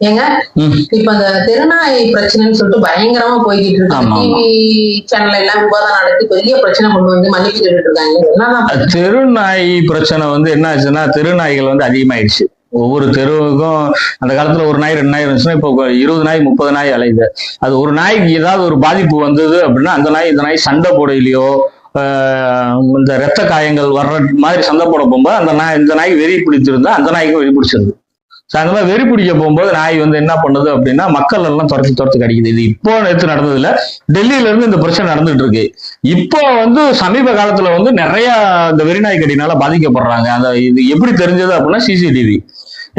ஏங்க. இப்ப அந்த தெருநாய் பிரச்சனைன்னு சொல்லிட்டு பயங்கரமா போய்கிட்டு இருக்கு. டிவி சேனல்ல எல்லாம் விவாதம் நடத்தி பெரிய பிரச்சனை கொண்டு வந்து மன்னிப்பு இருக்காங்க என்னதான் தெருநாய் பிரச்சனை வந்து என்ன ஆச்சுன்னா தெருநாய்கள் வந்து அதிகமாயிடுச்சு ஒவ்வொரு தெருவுக்கும் அந்த காலத்துல ஒரு நாய் ரெண்டு நாய் இருந்துச்சுன்னா இப்போ இருபது நாய் முப்பது நாய் அலையுது அது ஒரு நாய்க்கு ஏதாவது ஒரு பாதிப்பு வந்தது அப்படின்னா அந்த நாய் இந்த நாய் சண்டை போடையிலையோ ஆஹ் இந்த ரத்த காயங்கள் வர்ற மாதிரி சண்டை போட போகும்போது அந்த நாய் இந்த நாய்க்கு வெறி பிடிச்சிருந்தா அந்த நாய்க்கும் வெறி பிடிச்சிருது ஸோ அந்த மாதிரி வெறி பிடிக்க போகும்போது நாய் வந்து என்ன பண்ணுது அப்படின்னா மக்கள் எல்லாம் துரத்தி துரத்து கிடைக்குது. இது இப்போ நேற்று நடந்ததுல டெல்லியில இருந்து இந்த பிரச்சனை நடந்துட்டு இருக்கு. இப்போ வந்து சமீப காலத்துல வந்து நிறைய இந்த வெறிநாய் கடினால பாதிக்கப்படுறாங்க. அந்த இது எப்படி தெரிஞ்சது அப்படின்னா சிசிடிவி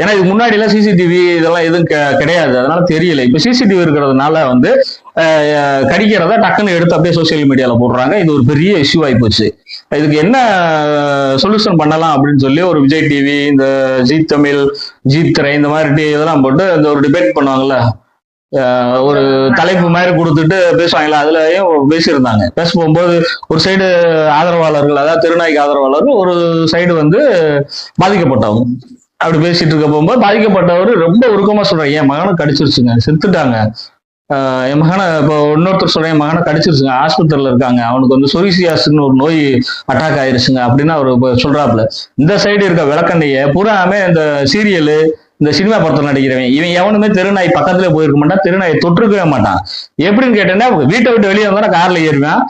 ஏன்னா இதுக்கு முன்னாடி எல்லாம் சிசிடிவி இதெல்லாம் எதுவும் கிடையாது. அதனால தெரியல. இப்ப சிசிடிவி இருக்கிறதுனால வந்து கடிக்கிறத டக்குன்னு எடுத்து அப்படியே சோசியல் மீடியால போடுறாங்க. இது ஒரு பெரிய இஷ்யூ ஆகி போச்சு. இதுக்கு என்ன சொல்யூஷன் பண்ணலாம் அப்படின்னு சொல்லி ஒரு விஜய் டிவி இந்த ஜீ தமிழ் ஜீ திரை இந்த மாதிரி டிவி இதெல்லாம் போட்டு இந்த ஒரு டிபேட் பண்ணுவாங்கல்ல ஒரு தலைப்பு மாதிரி கொடுத்துட்டு பேசுவாங்களா அதுலயும் பேசியிருந்தாங்க. பேச போகும்போது ஒரு சைடு ஆதரவாளர்கள் அதாவது திருநாய்க்கு ஆதரவாளர்கள் ஒரு சைடு வந்து பாதிக்கப்பட்டவங்க. அப்படி பேசிட்டு இருக்க போகும்போது பாதிக்கப்பட்டவர் ரொம்ப உருக்கமா சொல்றாரு என் மகனை கடிச்சிருச்சுங்க. செத்துட்டாங்க. என் மகனை இப்போ இன்னொருத்தர் சொல்றேன் என் மகனை கடிச்சிருச்சுங்க ஆஸ்பத்திரியில் இருக்காங்க. அவனுக்கு வந்து சொரிசியாஸ்னு ஒரு நோய் அட்டாக் ஆயிருச்சுங்க. அப்படின்னு அவர் சொல்றாப்புல. இந்த சைடு இருக்க விளக்கண்டைய பூராமே இந்த சீரியலு இந்த சினிமா படத்தில் நடிக்கிறவன் இவன் எவனுமே தெருநாய் பக்கத்துல போயிருக்க மாட்டான் தெருநாயை தொற்றுக்கவே மாட்டான். எப்படின்னு கேட்டேன்னா வீட்டை விட்டு வெளியே வந்தா கார்ல ஏறுவேன்.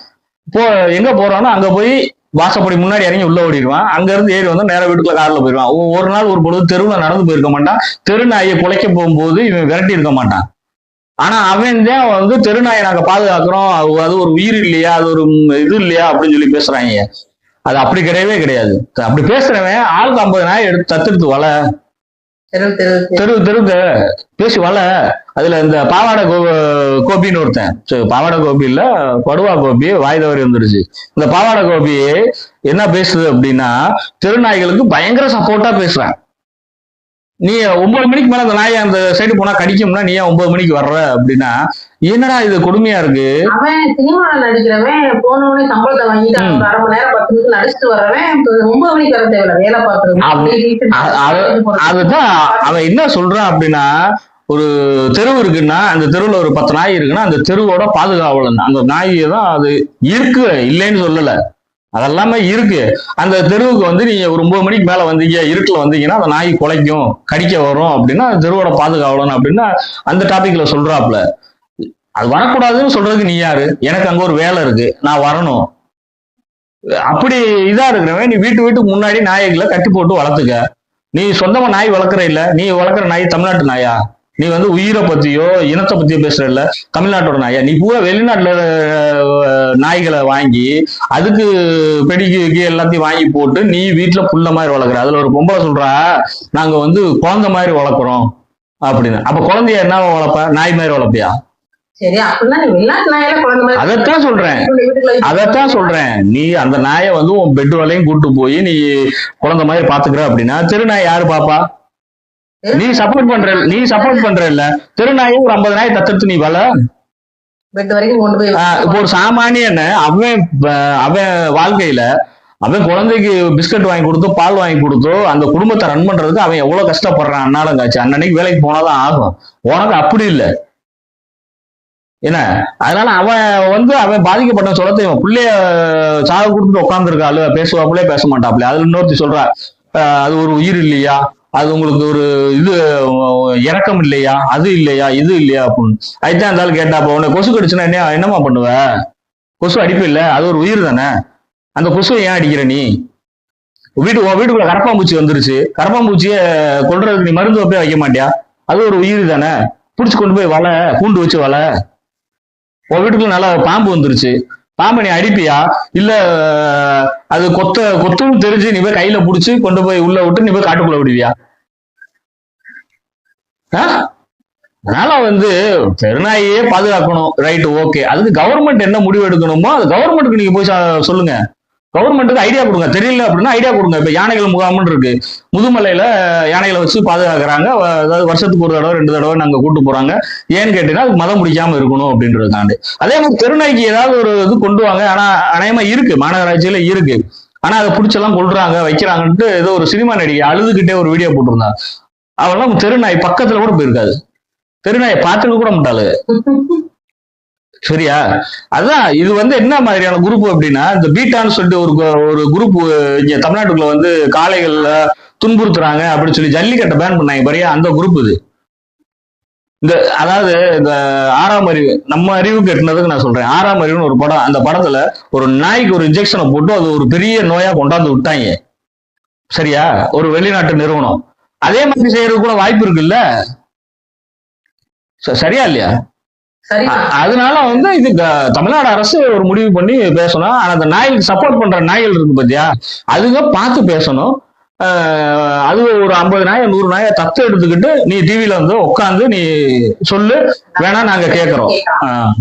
போ எங்க போறானோ அங்க போய் வாசப்படி முன்னாடி இறங்கி உள்ள ஓடிடுவான். அங்க இருந்து ஏறி வந்து நேரா வீட்டுக்குள்ள கார்ல போயிடுவான். ஒரு நாள் ஒரு பொழுது தெருவில் நடந்து போயிருக்க மாட்டான். தெருநாயை குலைக்க போகும்போது இவன் விரட்டி இருக்க மாட்டான். ஆனா அவன் தான் வந்து தெருநாயை நாங்க பாதுகாக்கிறோம். அது அது ஒரு உயிர் இல்லையா? அது ஒரு இது இல்லையா? அப்படின்னு சொல்லி பேசுறாங்க. அது அப்படி கிடையவே கிடையாது. அப்படி பேசுறவன் ஆளுக்கு ஐம்பது நாய் எடுத்து தத்தெடுத்து வள. தெரு தெரு தெரு தெருக்க பேசி வள. அதுல இந்த பாவாடை கோ கோபின்னு ஒருத்தன். பாவாடை கோபி இல்ல படுவா கோபி வாய் தவறி வந்துடுச்சு இந்த பாவாடை கோபி என்ன பேசுது அப்படின்னா தெருநாய்களுக்கு பயங்கர சப்போர்ட்டா பேசுறான். நீ ஒன்பது மணிக்கு மேல அந்த நாயை அந்த சைடு போனா கடிக்கும்னா நீ ஏன் ஒன்பது மணிக்கு வர்ற அப்படின்னா என்னடா இது கொடுமையா இருக்கு? அவன் சினிமால நடிக்கிறவன் போன உடனே சம்பளத்தை வாங்கிட்டு அரை மணி நேரம் நடிச்சுட்டு வர தேவையில்ல. வேலை அதுதான் அவன் என்ன சொல்றான் அப்படின்னா ஒரு தெருவு இருக்குன்னா அந்த தெருவுல ஒரு பத்து நாய் இருக்குன்னா அந்த தெருவோட பாதுகாவலன் அந்த நாய் தான் அது இருக்கு இல்லைன்னு சொல்லல. அதெல்லாமே இருக்கு. அந்த தெருவுக்கு வந்து நீங்க ஒரு ஒன்பது மணிக்கு மேல வந்தீங்க இருட்டுல வந்தீங்கன்னா அந்த நாய் குலைக்கும் கடிக்க வரும் அப்படின்னா அந்த தெருவோட பாதுகாவலன் அப்படின்னா அந்த டாபிக்ல சொல்றாப்ல அது வரக்கூடாதுன்னு சொல்றதுக்கு நீ யாரு? எனக்கு அங்க ஒரு வேலை இருக்கு. நான் வரணும். அப்படி இதா இருக்கிறவன் நீ வீட்டு வீட்டுக்கு முன்னாடி நாய்களை கட்டி போட்டு வளர்த்துக்க. நீ சொந்தமா நாய் வளர்க்குற இல்ல நீ வளர்க்குற நாய் தமிழ்நாட்டு நாயா? நீ வந்து உயிரை பத்தியோ இனத்தை பத்தியோ பேசுற இல்ல தமிழ்நாட்டோட நாயா? நீ பூரா வெளிநாட்டுல நாய்களை வாங்கி அதுக்கு பெடிக்கு எல்லாத்தையும் வாங்கி போட்டு நீ வீட்டுல புள்ள மாதிரி வளர்க்குற. அதுல ஒரு பொம்பளை சொல்றா நாங்க வந்து குழந்தை மாதிரி வளர்க்குறோம். அப்படின்னு. அப்ப குழந்தைய என்ன வளர்ப்ப? நாய் மாதிரி வளர்ப்பியா? அதைத்தான் சொல்றேன். அதைத்தான் சொல்றேன். நீ அந்த நாயை வந்து உன் பெட் வரையும் கூட்டு போய் நீ குழந்தை மாதிரி பாத்துக்கிற அப்படின்னா தெருநாய் யாரு பாப்பா? நீ சப்போர்ட் பண்ற நீ சப்போர்ட் பண்ற இல்ல. தெருநாயை ஒரு ஐம்பது நாய் தத்தெடுத்து நீ வள. இப்போ ஒரு சாமானியன அவன் அவன் வாழ்க்கையில அவன் குழந்தைக்கு பிஸ்கட் வாங்கி கொடுத்தோ பால் வாங்கி கொடுத்தோ அந்த குடும்பத்தை ரன் பண்றதுக்கு அவன் எவ்வளவு கஷ்டப்படுறான் அன்னாலும் காச்சு அன்னன்னைக்கு வேலைக்கு போனாதான் ஆகும். உனக்கு அப்படி இல்லை. என்ன? அதனால அவன் வந்து அவன் பாதிக்கப்பட்ட சொல்ல தெரியும் பிள்ளைய சாக கொடுத்துட்டு உட்காந்துருக்காள் பேசுவாப்புலே பேச மாட்டாப்புல. அதுல இன்னொருத்தி சொல்றா அது ஒரு உயிர் இல்லையா? அது உங்களுக்கு ஒரு இது இறக்கம் இல்லையா? அது இல்லையா? இது இல்லையா? அப்படின்னு. அதுதான் இருந்தாலும் கேட்டாப்ப உன்னை கொசு கடிச்சுன்னா என்ன என்னம்மா பண்ணுவ? கொசு அடிப்பு இல்ல அது ஒரு உயிர் தானே? அந்த கொசுவை ஏன் அடிக்கிற நீ? வீட்டு வீட்டுக்குள்ள கரப்பாம்பூச்சி வந்துருச்சு. கரப்பாம்பூச்சியை கொள்றதுக்கு நீ மருந்து வைப்பே வைக்க மாட்டியா? அது ஒரு உயிர் தானே? பிடிச்சி கொண்டு போய் வலை கூண்டு வச்சு வலை. உன் வீட்டுக்குள்ள நல்லா பாம்பு வந்துருச்சு. பாம்பு நீ அடிப்பியா? இல்ல அது கொத்த கொத்துன்னு தெரிஞ்சு நீ போய் கையில புடிச்சு கொண்டு போய் உள்ள விட்டு நீ போய் காட்டுக்குள்ள விடுவியா? ஆ? அதனால வந்து பெருநாயே பாதுகாக்கணும். ரைட் ஓகே அதுக்கு கவர்மெண்ட் என்ன முடிவு எடுக்கணுமோ அது கவர்மெண்ட்டுக்கு நீங்க போய் சொல்லுங்க. கவர்மெண்ட்டுக்கு ஐடியா கொடுங்க. தெரியல அப்படின்னா ஐடியா கொடுங்க. இப்போ யானைகள் முகாம்னு இருக்கு. முதுமலையில யானைகளை வச்சு பாதுகாக்கிறாங்க. அதாவது வருஷத்துக்கு ஒரு தடவை ரெண்டு தடவை நாங்க கூட்டு போறாங்க. ஏன்னு கேட்டீங்கன்னா அதுக்கு மதம் முடிக்காம இருக்கணும் அப்படின்றதுக்காண்டு. அதே மாதிரி தெருநாய்க்கு ஏதாவது ஒரு இது கொண்டு வாங்க. ஆனா அநேகமா இருக்கு. மாநகராட்சியில இருக்கு. ஆனா அதை பிடிச்செல்லாம் கொள்றாங்க வைக்கிறாங்கன்ட்டு ஏதோ ஒரு சினிமா நடிகை அழுதுகிட்டே ஒரு வீடியோ போட்டிருந்தாங்க அவெல்லாம் தெருநாய் பக்கத்துல கூட போயிருக்காது. தெருநாயை பார்த்துக்க கூட மாட்டாளு சரியா? அதான் இது வந்து என்ன மாதிரியான குரூப் அப்படின்னா இந்த பீட்டான்னு சொல்லிட்டு ஒரு கு- ஒரு குரூப் இங்க தமிழ்நாட்டுக்குள்ள வந்து காளைகள்ல துன்புறுத்துறாங்க அப்படின்னு சொல்லி ஜல்லிக்கட்டை பேன் பண்ணாங்க பாரியா? அந்த குரூப் இது. இந்த அதாவது இந்த ஆறாம் அறிவு நம்ம அறிவுக்கு எட்டுனதுக்கு நான் சொல்றேன். ஆறாம் அறிவுன்னு ஒரு படம் அந்த படத்துல ஒரு நாய்க்கு ஒரு இன்ஜெக்ஷனை போட்டு அது ஒரு பெரிய நோயா கொண்டாந்து விட்டாங்க. சரியா? ஒரு வெளிநாட்டு நிறுவனம். அதே மாதிரி செய்யறது கூட வாய்ப்பு இருக்குல்ல? ச- சரியா இல்லையா? அதனால வந்து இது தமிழ்நாடு அரசு ஒரு முடிவு பண்ணி பேசணும். ஆனா அந்த நாய்களுக்கு சப்போர்ட் பண்ற நாய்கள் இருக்கு பாத்தியா? அதுங்க பார்த்து பேசணும். அது ஒரு ஐம்பது நாயை நூறு நாயை தத்து எடுத்துக்கிட்டு நீ டிவில வந்து உட்காந்து நீ சொல்லு. வேணா நாங்க கேட்கறோம் ஆஹ்